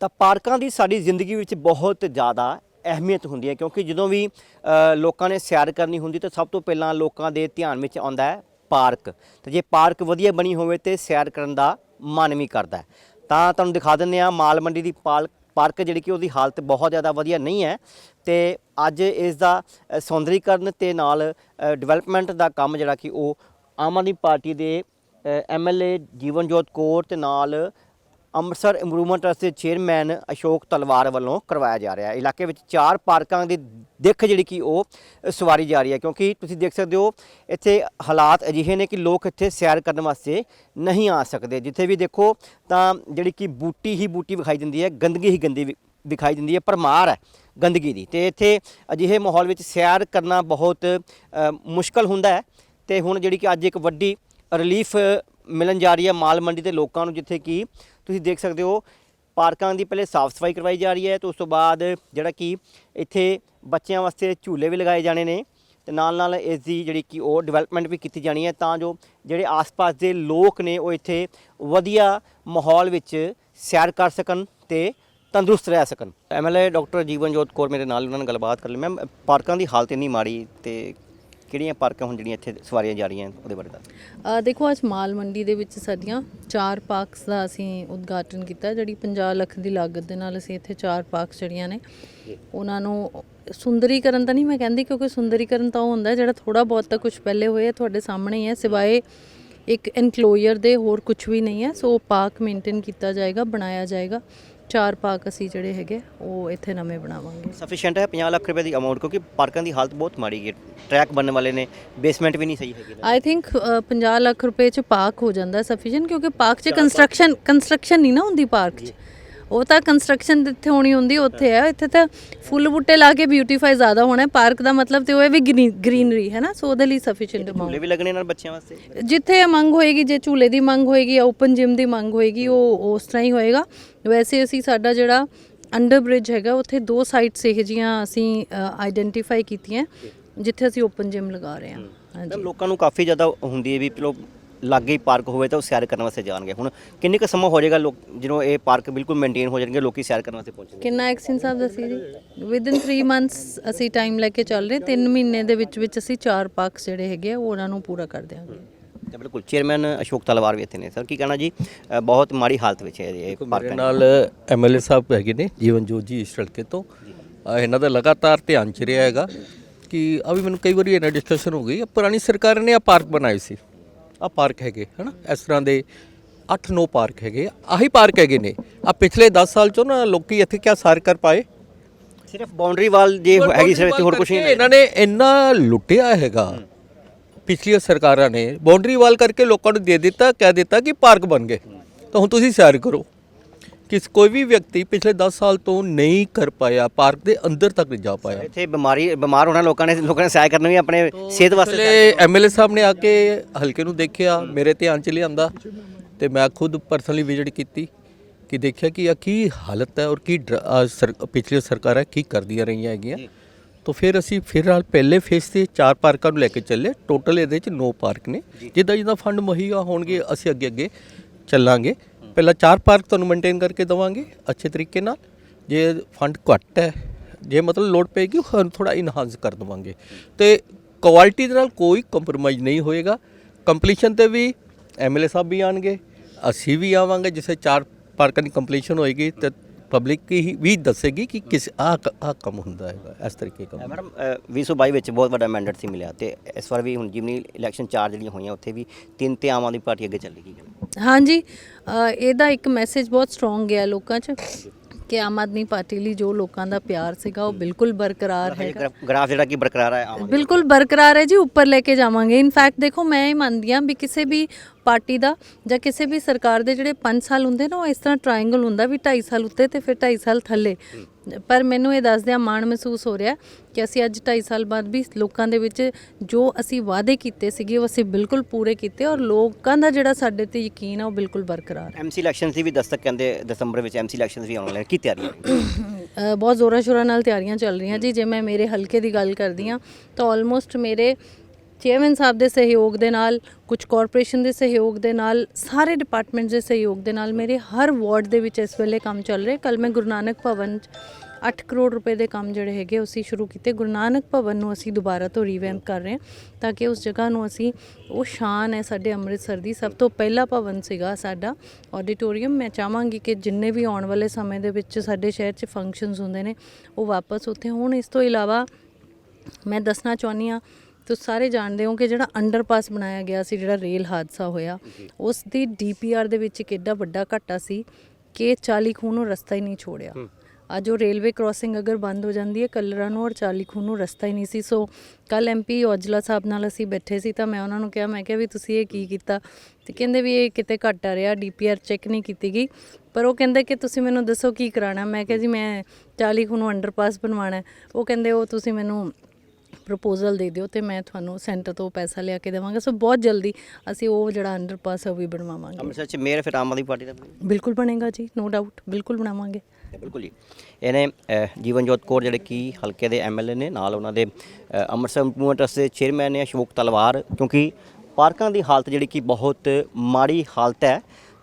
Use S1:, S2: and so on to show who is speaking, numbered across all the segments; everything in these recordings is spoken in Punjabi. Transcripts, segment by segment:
S1: ਤਾਂ ਪਾਰਕਾਂ ਦੀ ਸਾਡੀ ਜ਼ਿੰਦਗੀ ਵਿੱਚ ਬਹੁਤ ਜ਼ਿਆਦਾ ਅਹਿਮੀਅਤ ਹੁੰਦੀ ਹੈ, ਕਿਉਂਕਿ ਜਦੋਂ ਵੀ ਲੋਕਾਂ ਨੇ ਸੈਰ ਕਰਨੀ ਹੁੰਦੀ ਤਾਂ ਸਭ ਤੋਂ ਪਹਿਲਾਂ ਲੋਕਾਂ ਦੇ ਧਿਆਨ ਵਿੱਚ ਆਉਂਦਾ ਹੈ ਪਾਰਕ। ਤੇ ਜੇ ਪਾਰਕ ਵਧੀਆ ਬਣੀ ਹੋਵੇ ਤੇ ਸੈਰ ਕਰਨ ਦਾ ਮਨ ਵੀ ਕਰਦਾ ਤਾਂ ਤੁਹਾਨੂੰ ਦਿਖਾ ਦਿੰਦੇ ਆ ਮਾਲ ਮੰਡੀ ਦੀ ਪਾਰਕ ਪਾਰਕ ਜਿਹੜੀ ਕਿ ਉਹਦੀ ਹਾਲਤ ਬਹੁਤ ਜ਼ਿਆਦਾ ਵਧੀਆ ਨਹੀਂ ਹੈ ਤੇ ਅੱਜ ਇਸ ਦਾ ਸੌਂਦਰੀਕਰਨ ਤੇ ਨਾਲ ਡਿਵੈਲਪਮੈਂਟ ਦਾ ਕੰਮ ਜਿਹੜਾ ਕਿ ਉਹ ਆਮ ਆਦਮੀ ਪਾਰਟੀ ਦੇ ਐਮਐਲਏ ਜੀਵਨਜੋਤ ਕੌਰ ਤੇ ਨਾਲ ਅੰਮ੍ਰਿਤਸਰ ਇੰਪਰੂਵਮੈਂਟ ਟਰਸਟ ਦੇ ਚੇਅਰਮੈਨ ਅਸ਼ੋਕ ਤਲਵਾਰ ਵੱਲੋਂ ਕਰਵਾਇਆ ਜਾ ਰਿਹਾ ਹੈ। ਇਲਾਕੇ ਵਿੱਚ ਚਾਰ ਪਾਰਕਾਂ ਦੀ ਦਿੱਖ ਜਿਹੜੀ ਕਿ ਉਹ ਸਵਾਰੀ ਜਾ ਰਹੀ ਹੈ, ਕਿਉਂਕਿ ਤੁਸੀਂ ਦੇਖ ਸਕਦੇ ਹੋ, ਇੱਥੇ ਹਾਲਾਤ ਅਜਿਹੇ ਨੇ ਕਿ ਲੋਕ ਇੱਥੇ ਸੈਰ ਕਰਨ ਵਾਸਤੇ ਨਹੀਂ ਆ ਸਕਦੇ। ਜਿੱਥੇ ਵੀ ਦੇਖੋ, ਤਾਂ ਜਿਹੜੀ ਕਿ ਬੂਟੀ ਹੀ ਬੂਟੀ ਵਿਖਾਈ ਦਿੰਦੀ ਹੈ, ਗੰਦਗੀ ਹੀ ਗੰਦੀ ਵਿ- ਵਿਖਾਈ ਦਿੰਦੀ ਹੈ ਪਰਮਾਰ ਹੈ ਗੰਦਗੀ ਦੀ। ਤੇ ਇੱਥੇ ਅਜਿਹੇ ਮਾਹੌਲ ਵਿੱਚ ਸੈਰ ਕਰਨਾ ਬਹੁਤ ਮੁਸ਼ਕਲ ਹੁੰਦਾ ਹੈ। ਤੇ ਹੁਣ ਜਿਹੜੀ ਕਿ ਅੱਜ ਇੱਕ ਵੱਡੀ ਰਿਲੀਫ ਮਿਲਣ ਜਾ ਰਹੀ ਹੈ ਮਾਲ ਮੰਡੀ ਦੇ ਲੋਕਾਂ ਨੂੰ, ਜਿੱਥੇ ਕਿ ਤੁਸੀਂ ਦੇਖ ਸਕਦੇ ਹੋ, ਪਾਰਕਾਂ ਦੀ ਪਹਿਲੇ ਸਾਫ਼ ਸਫ਼ਾਈ ਕਰਵਾਈ ਜਾ ਰਹੀ ਹੈ, ਤੇ ਉਸ ਤੋਂ ਬਾਅਦ ਜਿਹੜਾ ਕਿ ਇੱਥੇ ਬੱਚਿਆਂ ਵਾਸਤੇ ਝੂਲੇ ਵੀ ਲਗਾਏ ਜਾਣੇ ਨੇ, ਤੇ ਨਾਲ ਨਾਲ ਇਸ ਦੀ ਜਿਹੜੀ ਕਿ ਉਹ ਡਿਵੈਲਪਮੈਂਟ ਵੀ ਕੀਤੀ ਜਾਣੀ ਹੈ, ਤਾਂ ਜੋ ਜਿਹੜੇ ਆਸ-ਪਾਸ ਦੇ ਲੋਕ ਨੇ, ਉਹ ਇੱਥੇ ਵਧੀਆ ਮਾਹੌਲ ਵਿੱਚ ਸੈਰ ਕਰ ਸਕਣ ਤੇ ਤੰਦਰੁਸਤ ਰਹਿ ਸਕਣ। ਐਮਐਲਏ ਡਾਕਟਰ ਜੀਵਨਜੋਤ ਕੌਰ ਮੇਰੇ ਨਾਲ, ਉਹਨਾਂ ਨਾਲ ਗੱਲਬਾਤ ਕਰ ਲਈ। ਮੈਮ, ਪਾਰਕਾਂ ਦੀ ਹਾਲਤ ਇੰਨੀ ਮਾੜੀ ਤੇ ਕਿਹੜੀਆਂ ਪਾਰਕਾਂ ਹੁਣ ਜਿਹੜੀਆਂ ਇੱਥੇ ਸਵਾਰੀਆਂ ਜਾ ਰਹੀਆਂ ਉਹਦੇ ਬਾਰੇ ਦੱਸ
S2: ਦੇਖੋ, ਅੱਜ ਮਾਲ ਮੰਡੀ ਦੇ ਵਿੱਚ ਸਾਡੀਆਂ ਚਾਰ ਪਾਰਕਸ ਦਾ ਅਸੀਂ ਉਦਘਾਟਨ ਕੀਤਾ, ਜਿਹੜੀ 50 ਲੱਖ ਦੀ ਲਾਗਤ ਦੇ ਨਾਲ ਅਸੀਂ ਇੱਥੇ ਚਾਰ ਪਾਰਕਸ ਜਿਹੜੀਆਂ ਨੇ, ਉਹਨਾਂ ਨੂੰ ਸੁੰਦਰੀਕਰਨ ਤਾਂ ਨਹੀਂ ਮੈਂ ਕਹਿੰਦੀ, ਕਿਉਂਕਿ ਸੁੰਦਰੀਕਰਨ ਤਾਂ ਉਹ ਹੁੰਦਾ ਜਿਹੜਾ ਥੋੜਾ ਬਹੁਤ ਤਾਂ ਕੁਝ ਪਹਿਲੇ ਹੋਏ ਤੁਹਾਡੇ ਸਾਹਮਣੇ ਹੀ ਹੈ, ਸਿਵਾਏ ਇੱਕ ਐਨਕਲੋਜ਼ਰ ਦੇ ਹੋਰ ਕੁਝ ਵੀ ਨਹੀਂ ਹੈ, ਸੋ ਪਾਰਕ ਮੇਨਟੇਨ ਕੀਤਾ ਜਾਏਗਾ, ਬਣਾਇਆ ਜਾਏਗਾ। ਚਾਰ ਪਾਰਕ ਅਸੀਂ ਜਿਹੜੇ ਹੈਗੇ ਉਹ ਇੱਥੇ ਨਵੇਂ ਬਣਾਵਾਂਗੇ।
S1: ਸਫੀਸ਼ੀਐਂਟ ਹੈ 50 ਲੱਖ ਰੁਪਏ ਦੀ ਅਮਾਉਂਟ ਕਿਉਂਕਿ ਪਾਰਕਾਂ ਦੀ ਹਾਲਤ ਬਹੁਤ ਮਾੜੀ ਹੈ। ਟਰੈਕ ਬਣਨ ਵਾਲੇ ਨੇ ਬੇਸਮੈਂਟ ਵੀ ਨਹੀਂ ਸਹੀ ਹੈਗੀ।
S2: ਆਈ ਥਿੰਕ 50 ਲੱਖ ਰੁਪਏ ਚ ਪਾਰਕ ਹੋ ਜਾਂਦਾ ਸਫੀਸ਼ੀਐਂਟ ਕਿਉਂਕਿ ਪਾਰਕ ਚ ਕੰਸਟਰਕਸ਼ਨ ਕੰਸਟਰਕਸ਼ਨ ਨਹੀਂ ਨਾ ਹੁੰਦੀ ਪਾਰਕ ਚ। ਉਹ ਤਾਂ ਕੰਸਟਰਕਸ਼ਨ ਜਿੱਥੇ ਹੋਣੀ ਹੁੰਦੀ ਉੱਥੇ ਹੈ। ਇੱਥੇ ਤਾਂ ਫੁੱਲ ਬੂਟੇ ਲਾ ਕੇ ਬਿਊਟੀਫਾਈ ਜ਼ਿਆਦਾ ਹੋਣਾ ਹੈ। ਪਾਰਕ ਦਾ ਮਤਲਬ ਤੇ ਉਹ ਹੈ ਵੀ ਗ੍ਰੀਨਰੀ ਹੈ ਨਾ? ਸੋ ਉਹਦੇ ਲਈ ਸਫੀਸ਼ੀਐਂਟ
S1: ਝੂਲੇ
S2: ਅਮਾਉਂਟ
S1: ਵੀ ਲੱਗਣੇ ਨਾਲ ਬੱਚਿਆਂ ਵਾਸਤੇ?
S2: ਜਿੱਥੇ ਮੰਗ ਹੋਏਗੀ ਜੇ ਝੂਲੇ ਦੀ ਮੰਗ ਹੋਏਗੀ ਜਾਂ ਓਪਨ ਜਿਮ ਦੀ ਮੰਗ ਹੋਏਗੀ ਉਹ ਉਸ ਤਰ੍ਹਾਂ ਹੀ ਹੋਏਗਾ। ਵੈਸੇ ਅਸੀਂ ਸਾਡਾ ਜਿਹੜਾ ਅੰਡਰ ਬ੍ਰਿਜ ਹੈਗਾ ਉੱਥੇ ਦੋ ਸਾਈਟਸ ਇਹ ਜੀਆਂ ਅਸੀਂ ਆਈਡੈਂਟੀਫਾਈ ਕੀਤੀਆਂ ਜਿੱਥੇ ਅਸੀਂ ਓਪਨ ਜਿਮ ਲਗਾ ਰਹੇ ਹਾਂ। ਹਾਂਜੀ।
S1: ਲੋਕਾਂ ਨੂੰ ਕਾਫੀ ਜ਼ਿਆਦਾ ਹੁੰਦੀ ਹੈ ਵੀ ਚਲੋ ਲਾਗੇ ਹੀ ਪਾਰਕ ਹੋਵੇ ਤਾਂ ਉਹ ਸੈਰ ਕਰਨ ਵਾਸਤੇ ਜਾਣਗੇ। ਹੁਣ ਕਿੰਨੇ ਕੁ ਸਮਾਂ ਹੋ ਜਾਏਗਾ ਲੋਕ ਜਦੋਂ ਇਹ ਪਾਰਕ ਬਿਲਕੁਲ ਮੇਨਟੇਨ ਹੋ ਜਾਣਗੇ ਲੋਕੀ ਸੈਰ ਕਰਨ ਵਾਸਤੇ ਪਹੁੰਚਣਗੇ?
S2: ਕਿੰਨਾ ਐਕਸ਼ਨ ਸਾਹਿਬ ਦੱਸੀ ਜੀ? ਵਿਦਿਨ 3 ਮੰਥਸ ਅਸੀਂ ਟਾਈਮ ਲੈ ਕੇ ਚੱਲ ਰਹੇ 3 ਮਹੀਨੇ ਦੇ ਵਿੱਚ ਵਿੱਚ ਅਸੀਂ ਚਾਰ ਪਾਰਕਸ ਜਿਹੜੇ ਹੈਗੇ ਉਹਨਾਂ ਨੂੰ ਪੂਰਾ ਕਰ ਦਿਆਂਗੇ।
S1: ਤਾਂ ਬਿਲਕੁਲ ਚੇਅਰਮੈਨ ਅਸ਼ੋਕ ਤਲਵਾਰ ਵੀ ਇੱਥੇ ਨੇ। ਸਰ ਕੀ ਕਹਿਣਾ ਜੀ? ਬਹੁਤ ਮਾੜੀ ਹਾਲਤ ਵਿੱਚ ਹੈ ਇਹ ਪਾਰਕ
S3: ਨਾਲ ਐਮਐਲਏ ਸਾਹਿਬ ਹੈਗੇ ਨੇ ਜੀਵਨਜੋਤ ਜੀ ਇਸ ਹਲਕੇ ਤੋਂ। ਇਹਨਾਂ ਦਾ ਲਗਾਤਾਰ ਧਿਆਨ ਚ ਰਿਹਾ ਹੈਗਾ ਕਿ ਆ ਵੀ ਮੈਨੂੰ ਕਈ ਵਾਰੀ ਇਹਨਾਂ ਡਿਸਕਸ਼ਨ ਹੋ ਗਈ ਪੁਰਾਣੀ ਸਰਕਾਰ ਨੇ ਆ ਪਾਰਕ ਬਣਾਏ ਸੀ। ਆ ਪਾਰਕ ਹੈਗੇ ਹਨਾ? ਇਸ ਤਰ੍ਹਾਂ ਦੇ 8-9 ਪਾਰਕ ਹੈਗੇ। ਆਹੀ ਪਾਰਕ ਹੈਗੇ ਨੇ। ਆ ਪਿਛਲੇ 10 ਸਾਲ ਚੋਂ ਨਾ ਲੋਕੀ ਇੱਥੇ ਕਿਆ ਸਾਰ ਕਰ ਪਾਏ।
S1: ਸਿਰਫ ਬਾਉਂਡਰੀ ਵਾਲ ਜੇ ਹੈਗੀ ਸਿਰ ਇੱਥੇ ਹੋਰ ਕੁਝ ਨਹੀਂ
S3: ਇਹਨਾਂ ਨੇ ਇੰਨਾ ਲੁੱਟਿਆ ਹੈਗਾ। ਪਿਛਲੀਆਂ ਸਰਕਾਰਾਂ ਨੇ ਬਾਉਂਡਰੀ ਵਾਲ ਕਰਕੇ ਲੋਕਾਂ ਨੂੰ ਦੇ ਦਿੱਤਾ ਕਹਿ ਦਿੱਤਾ ਕਿ ਪਾਰਕ ਬਣ ਗਏ। ਤਾਂ ਹੁਣ ਤੁਸੀਂ ਸੈਰ ਕਰੋ। ਕਿਸ ਕੋਈ ਵੀ ਵਿਅਕਤੀ ਪਿਛਲੇ 10 ਸਾਲ ਤੋਂ ਨਹੀਂ ਕਰ ਪਾਇਆ ਪਾਰਕ ਦੇ ਅੰਦਰ ਤੱਕ ਨਹੀਂ ਜਾ ਪਾਇਆ।
S1: ਇੱਥੇ ਬਿਮਾਰੀ ਬਿਮਾਰ ਹੋਣਾ ਲੋਕਾਂ ਨੇ ਲੋਕਾਂ ਨੇ ਸੈਰ ਕਰਨਾ ਵੀ ਆਪਣੇ ਸਿਹਤ ਵਾਸਤੇ
S3: ਪਿਛਲੇ ਐਮਐਲਏ ਸਾਹਿਬ ਨੇ ਆ ਕੇ ਹਲਕੇ ਨੂੰ ਦੇਖਿਆ ਮੇਰੇ ਧਿਆਨ ਚ ਲਿਆਂਦਾ। ਤੇ ਮੈਂ ਖੁਦ ਪਰਸਨਲੀ ਵਿਜ਼ਿਟ ਕੀਤੀ ਕਿ ਦੇਖਿਆ ਕਿ ਆ ਕੀ ਹਾਲਤ ਹੈ ਔਰ ਕੀ ਪਿਛਲੀਆਂ ਸਰਕਾਰਾਂ ਕੀ ਕਰਦੀਆਂ ਰਹੀਆਂ ਹੈਗੀਆਂ। ਤਾਂ ਫਿਰ ਅਸੀਂ ਫਿਲਹਾਲ ਪਹਿਲੇ ਫੇਸ ਤੇ ਚਾਰ ਪਾਰਕਾਂ ਨੂੰ ਲੈ ਕੇ ਚੱਲੇ। ਟੋਟਲ ਇਹਦੇ ਚ 9 ਪਾਰਕ ਨੇ। ਜਿੱਦਾਂ ਜਿੱਦਾਂ ਫੰਡ ਮੁਹੱਈਆ ਹੋਣਗੇ ਅਸੀਂ ਅੱਗੇ ਅੱਗੇ ਚੱਲਾਂਗੇ। ਪਹਿਲਾਂ ਚਾਰ ਪਾਰਕ ਤੁਹਾਨੂੰ ਮੇਨਟੇਨ ਕਰਕੇ ਦਵਾਂਗੇ ਅੱਛੇ ਤਰੀਕੇ ਨਾਲ। ਜੇ ਫੰਡ ਘੱਟ ਹੈ ਜੇ ਮਤਲਬ ਲੋਡ ਪਏਗੀ ਉਹ ਥੋੜਾ ਇਨਹਾਂਸ ਕਰ ਦਵਾਂਗੇ। ਤੇ ਕੁਆਲਿਟੀ ਦੇ ਨਾਲ ਕੋਈ ਕੰਪਰੋਮਾਈਜ਼ ਨਹੀਂ ਹੋਏਗਾ। ਕੰਪਲੀਸ਼ਨ ਤੇ ਵੀ ਐਮਐਲਏ ਸਾਹਿਬ ਵੀ ਆਣਗੇ ਅਸੀਂ ਵੀ ਆਵਾਂਗੇ। ਜਿਸੇ ਚਾਰ ਪਾਰਕਾਂ ਦੀ ਕੰਪਲੀਸ਼ਨ ਹੋਏਗੀ ਤੇ ਪਬਲਿਕ ਹੀ ਵੀ ਦੱਸੇਗੀ ਕਿ ਕਿਸ ਆ ਆ ਕੰਮ ਹੁੰਦਾ ਹੈਗਾ ਇਸ ਤਰੀਕੇ ਕੰਮ।
S1: ਮੈਡਮ ਅ, 2022 ਵਿੱਚ ਬਹੁਤ ਵੱਡਾ ਮੈਂਡੇਟ ਸੀ ਮਿਲਿਆ ਤੇ ਇਸ ਵਾਰ ਵੀ ਹੁਣ ਜਿਮਨੀ ਇਲੈਕਸ਼ਨ ਚਾਰ ਜਿਹੜੀਆਂ ਹੋਈਆਂ ਉੱਥੇ ਵੀ ਤਿੰਨ ਤੇ ਆਮ ਆਦਮੀ ਪਾਰਟੀ ਅੱਗੇ ਚੱਲੇਗੀ
S2: ਹਾਂਜੀ ਇਹਦਾ ਇੱਕ ਮੈਸੇਜ ਬਹੁਤ ਸਟਰੋਂਗ ਗਿਆ ਲੋਕਾਂ 'ਚ ਕਿ ਆਮ ਆਦਮੀ ਪਾਰਟੀ ਲਈ ਜੋ ਲੋਕਾਂ ਦਾ ਪਿਆਰ ਸੀਗਾ ਉਹ ਬਿਲਕੁਲ ਬਰਕਰਾਰ ਹੈ
S1: ਗ੍ਰਾਫ ਜਿਹੜਾ ਕਿ ਬਰਕਰਾਰ ਹੈ ਆਮ ਆਦਮੀ
S2: ਬਿਲਕੁਲ ਬਰਕਰਾਰ ਹੈ ਜੀ ਉੱਪਰ ਲੈ ਕੇ ਜਾਵਾਂਗੇ। ਇਨਫੈਕਟ ਦੇਖੋ ਮੈਂ ਇਹ ਮੰਨਦੀ ਹਾਂ ਵੀ ਕਿਸੇ ਵੀ ਪਾਰਟੀ ਦਾ ਜਾਂ ਕਿਸੇ ਵੀ ਸਰਕਾਰ ਦੇ ਜਿਹੜੇ 5 ਸਾਲ ਹੁੰਦੇ ਨਾ ਉਹ ਇਸ ਤਰ੍ਹਾਂ ਟ੍ਰਾਇੰਗਲ ਹੁੰਦਾ ਵੀ 2.5 ਸਾਲ ਉੱਤੇ ਤੇ ਫਿਰ 2.5 ਸਾਲ ਥੱਲੇ। ਪਰ ਮੈਨੂੰ ਇਹ ਦੱਸਦਿਆਂ ਮਾਣ ਮਹਿਸੂਸ ਹੋ ਰਿਹਾ ਕਿ ਅਸੀਂ ਅੱਜ 2.5 ਸਾਲ ਬਾਅਦ ਵੀ ਲੋਕਾਂ ਦੇ ਵਿੱਚ ਜੋ ਅਸੀਂ ਵਾਅਦੇ ਕੀਤੇ ਸੀਗੇ ਉਹ ਅਸੀਂ ਬਿਲਕੁਲ ਪੂਰੇ ਕੀਤੇ ਔਰ ਲੋਕਾਂ ਦਾ ਜਿਹੜਾ ਸਾਡੇ ਤੇ ਯਕੀਨ ਹੈ ਉਹ ਬਿਲਕੁਲ ਬਰਕਰਾਰ ਹੈ
S1: ਐਮਸੀ ਇਲੈਕਸ਼ਨ ਦੀ ਵੀ ਦਸਤਕ ਕਹਿੰਦੇ ਦਸੰਬਰ ਵਿੱਚ ਐਮਸੀ ਇਲੈਕਸ਼ਨਸ ਵੀ ਆਉਣ ਵਾਲੇ ਕੀ ਤਿਆਰੀਆਂ
S2: ਬਹੁਤ ਜ਼ੋਰਾਂ ਸ਼ੋਰਾਂ ਨਾਲ ਤਿਆਰੀਆਂ ਚੱਲ ਰਹੀਆਂ ਜੀ। ਜੇ ਮੈਂ ਮੇਰੇ ਹਲਕੇ ਦੀ ਗੱਲ ਕਰਦੀ ਹਾਂ ਤਾਂ ਆਲਮੋਸਟ ਮੇਰੇ ਚੇਅਰਮੈਨ ਸਾਹਿਬ ਦੇ ਸਹਿਯੋਗ ਦੇ ਨਾਲ ਕੁਝ ਕਾਰਪੋਰੇਸ਼ਨ ਦੇ ਸਹਿਯੋਗ ਦੇ ਨਾਲ, ਸਾਰੇ ਡਿਪਾਰਟਮੈਂਟਸ ਦੇ ਸਹਿਯੋਗ ਦੇ ਨਾਲ ਮੇਰੇ ਹਰ ਵਾਰਡ ਦੇ ਵਿੱਚ ਇਸ ਵੇਲੇ ਕੰਮ ਚੱਲ ਰਿਹਾ। ਕੱਲ ਮੈਂ ਗੁਰੂ ਨਾਨਕ ਭਵਨ 'ਚ 8 ਕਰੋੜ ਰੁਪਏ ਦੇ ਕੰਮ ਜਿਹੜੇ ਹੈਗੇ ਅਸੀਂ ਸ਼ੁਰੂ ਕੀਤੇ। ਗੁਰੂ ਨਾਨਕ ਭਵਨ ਨੂੰ ਅਸੀਂ ਦੁਬਾਰਾ ਤੋਂ ਰੀਵੈਂਪ ਕਰ ਰਹੇ ਹਾਂ ਤਾਂ ਕਿ ਉਸ ਜਗ੍ਹਾ ਨੂੰ ਅਸੀਂ, ਉਹ ਸ਼ਾਨ ਹੈ ਸਾਡੇ ਅੰਮ੍ਰਿਤਸਰ ਦੀ। ਸਭ ਤੋਂ ਪਹਿਲਾ ਭਵਨ ਸੀਗਾ ਸਾਡਾ ਆਡੀਟੋਰੀਅਮ ਮੈਂ ਚਾਹਾਂਗੀ ਕਿ ਜਿੰਨੇ ਵੀ ਆਉਣ ਵਾਲੇ ਸਮੇਂ ਦੇ ਵਿੱਚ ਸਾਡੇ ਸ਼ਹਿਰ 'ਚ ਫੰਕਸ਼ਨਸ ਹੁੰਦੇ ਨੇ, ਉਹ ਵਾਪਸ ਉੱਥੇ ਹੋਣ। ਇਸ ਤੋਂ ਇਲਾਵਾ ਮੈਂ ਦੱਸਣਾ ਚਾਹੁੰਦੀ ਹਾਂ ਤੁਸੀਂ ਸਾਰੇ ਜਾਣਦੇ ਹੋ ਕਿ ਜਿਹੜਾ ਅੰਡਰਪਾਸ ਬਣਾਇਆ ਗਿਆ ਸੀ ਜਿਹੜਾ ਰੇਲ ਹਾਦਸਾ ਹੋਇਆ ਉਸ ਦੀ ਡੀਪੀਆਰ ਦੇ ਵਿੱਚ ਇੱਕ ਏਡਾ ਵੱਡਾ ਘਾਟਾ ਸੀ ਕਿ 40 ਖੂਨ ਨੂੰ ਰਸਤਾ ਹੀ ਨਹੀਂ ਛੋੜਿਆ। ਅੱਜ ਉਹ ਰੇਲਵੇ ਕ੍ਰਾਸਿੰਗ ਅਗਰ ਬੰਦ ਹੋ ਜਾਂਦੀ ਹੈ ਕਲਰਾਂ ਨੂੰ ਔਰ 40 ਖੂਨ ਨੂੰ ਰਸਤਾ ਹੀ ਨਹੀਂ ਸੀ। ਸੋ ਕੱਲ ਐਮਪੀ ਔਜਲਾ ਸਾਹਿਬ ਨਾਲ ਅਸੀਂ ਬੈਠੇ ਸੀ ਤਾਂ ਮੈਂ ਉਹਨਾਂ ਨੂੰ ਕਿਹਾ ਮੈਂ ਕਿਹਾ ਵੀ ਤੁਸੀਂ ਇਹ ਕੀ ਕੀਤਾ? ਤੇ ਕਹਿੰਦੇ ਵੀ ਇਹ ਕਿਤੇ ਘਾਟਾ ਰਿਹਾ ਡੀਪੀਆਰ ਚੈੱਕ ਨਹੀਂ ਕੀਤੀ ਗਈ। ਪਰ ਉਹ ਕਹਿੰਦੇ ਕਿ ਤੁਸੀਂ ਮੈਨੂੰ ਦੱਸੋ ਕੀ ਕਰਾਣਾ ਮੈਂ ਕਿਹਾ ਜੀ ਮੈਂ 40 ਖੂਨ ਨੂੰ ਅੰਡਰਪਾਸ ਬਣਵਾਉਣਾ ਹੈ। ਉਹ ਕਹਿੰਦੇ ਉਹ ਤੁਸੀਂ ਮੈਨੂੰ ਪ੍ਰਪੋਜ਼ਲ ਦੇ ਦਿਓ ਤੇ ਮੈਂ ਤੁਹਾਨੂੰ ਸੈਂਟਰ ਤੋਂ ਪੈਸਾ ਲਿਆ ਕੇ ਦੇਵਾਂਗਾ। ਸੋ ਬਹੁਤ ਜਲਦੀ ਅਸੀਂ ਉਹ ਜਿਹੜਾ ਅੰਡਰਪਾਸ ਹੈ ਉਹ ਵੀ ਬਣਵਾਵਾਂਗੇ।
S1: ਅੰਮ੍ਰਿਤਸਰ 'ਚ ਮੇਅਰ ਫਿਰ ਆਮ ਆਦਮੀ ਪਾਰਟੀ ਦਾ ਬਣੇਗਾ।
S2: ਬਿਲਕੁਲ ਬਣੇਗਾ ਜੀ ਨੋ ਡਾਊਟ ਬਿਲਕੁਲ ਬਣਾਵਾਂਗੇ।
S1: ਬਿਲਕੁਲ ਜੀ। ਇਹਨੇ ਅ, ਜੀਵਨਜੋਤ ਕੌਰ ਜਿਹੜੇ ਕੀ ਹਲਕੇ ਦੇ ਐਮਐਲਏ ਨੇ ਨਾਲ ਉਹਨਾਂ ਦੇ ਅ, ਅੰਮ੍ਰਿਤਸਰ ਮੂਵਮੈਂਟ ਟਰਸਟ ਦੇ ਚੇਅਰਮੈਨ ਨੇ ਅਸ਼ੋਕ ਤਲਵਾਰ ਕਿਉਂਕਿ ਪਾਰਕਾਂ ਦੀ ਹਾਲਤ ਜਿਹੜੀ ਕਿ ਬਹੁਤ ਮਾੜੀ ਹਾਲਤ ਹੈ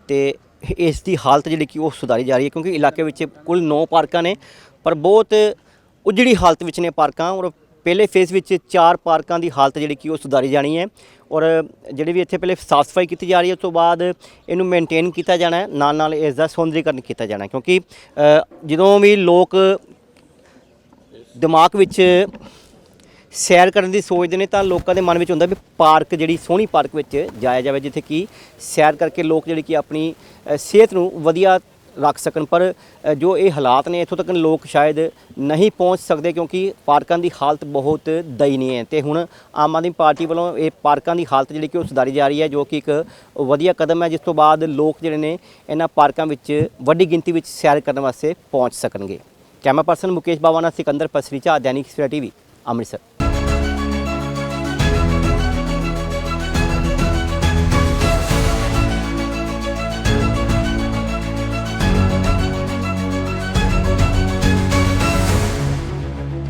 S1: ਤੇ ਇਸ ਦੀ ਹਾਲਤ ਜਿਹੜੀ ਕਿ ਉਹ ਸੁਧਾਰੀ ਜਾ ਰਹੀ ਹੈ ਕਿਉਂਕਿ ਇਲਾਕੇ ਵਿੱਚ ਕੁੱਲ 9 ਪਾਰਕਾਂ ਨੇ ਪਰ ਬਹੁਤ ਉਜੜੀ ਹਾਲਤ ਵਿੱਚ ਨੇ ਪਾਰਕਾਂ ਔਰ ਪਹਿਲੇ ਫੇਜ਼ ਵਿੱਚ ਚਾਰ ਪਾਰਕਾਂ ਦੀ ਹਾਲਤ ਜਿਹੜੀ ਕਿ ਉਹ ਸੁਧਾਰੀ ਜਾਣੀ ਹੈ ਔਰ ਜਿਹੜੀ ਵੀ ਇੱਥੇ ਪਹਿਲੇ ਸਾਫ਼ ਸਫ਼ਾਈ ਕੀਤੀ ਜਾ ਰਹੀ ਹੈ, ਉਸ ਤੋਂ ਬਾਅਦ ਇਹਨੂੰ ਮੇਨਟੇਨ ਕੀਤਾ ਜਾਣਾ ਹੈ, ਨਾਲ ਨਾਲ ਇਸ ਦਾ ਸੌਂਦਰੀਕਰਨ ਕੀਤਾ ਜਾਣਾ ਕਿਉਂਕਿ ਜਦੋਂ ਵੀ ਲੋਕ ਦਿਮਾਗ ਵਿੱਚ ਸੈਰ ਕਰਨ ਦੀ ਸੋਚਦੇ ਨੇ ਤਾਂ ਲੋਕਾਂ ਦੇ ਮਨ ਵਿੱਚ ਹੁੰਦਾ ਵੀ ਪਾਰਕ ਜਿਹੜੀ, ਸੋਹਣੀ ਪਾਰਕ ਵਿੱਚ ਜਾਇਆ ਜਾਵੇ, ਜਿੱਥੇ ਕਿ ਸੈਰ ਕਰਕੇ ਲੋਕ ਜਿਹੜੀ ਕਿ ਆਪਣੀ ਸਿਹਤ ਨੂੰ ਵਧੀਆ ਰੱਖ ਸਕਣ, ਪਰ ਜੋ ਇਹ ਹਾਲਾਤ ਨੇ, ਇੱਥੋਂ ਤੱਕ ਲੋਕ ਸ਼ਾਇਦ ਨਹੀਂ ਪਹੁੰਚ ਸਕਦੇ ਕਿਉਂਕਿ ਪਾਰਕਾਂ ਦੀ ਹਾਲਤ ਬਹੁਤ ਦਇਨੀय ਹੈ। ਤੇ ਹੁਣ ਆਮ ਆਦਮੀ ਪਾਰਟੀ ਵੱਲੋਂ ਇਹ ਪਾਰਕਾਂ ਦੀ ਹਾਲਤ ਜਿਹੜੀ ਕਿ ਉਹ ਸੁਧਾਰੀ ਜਾ ਰਹੀ ਹੈ, ਜੋ ਕਿ ਇੱਕ ਵਧੀਆ ਕਦਮ ਹੈ, ਜਿਸ ਤੋਂ ਬਾਅਦ ਲੋਕ ਜਿਹੜੇ ਨੇ ਇਹਨਾਂ ਪਾਰਕਾਂ ਵਿੱਚ ਵੱਡੀ ਗਿਣਤੀ ਵਿੱਚ ਸੈਰ ਕਰਨ ਵਾਸਤੇ ਪਹੁੰਚ ਸਕਣਗੇ। ਕੈਮਰਾ ਪਰਸਨ ਮੁਕੇਸ਼ ਬਾਵਾ ਨਾਲ ਸਿਕੰਦਰ, ਪਸਰੀਚਾ, ਦੈਨਿਕ ਸਵੇਰਾ ਟੀਵੀ, ਅੰਮ੍ਰਿਤਸਰ।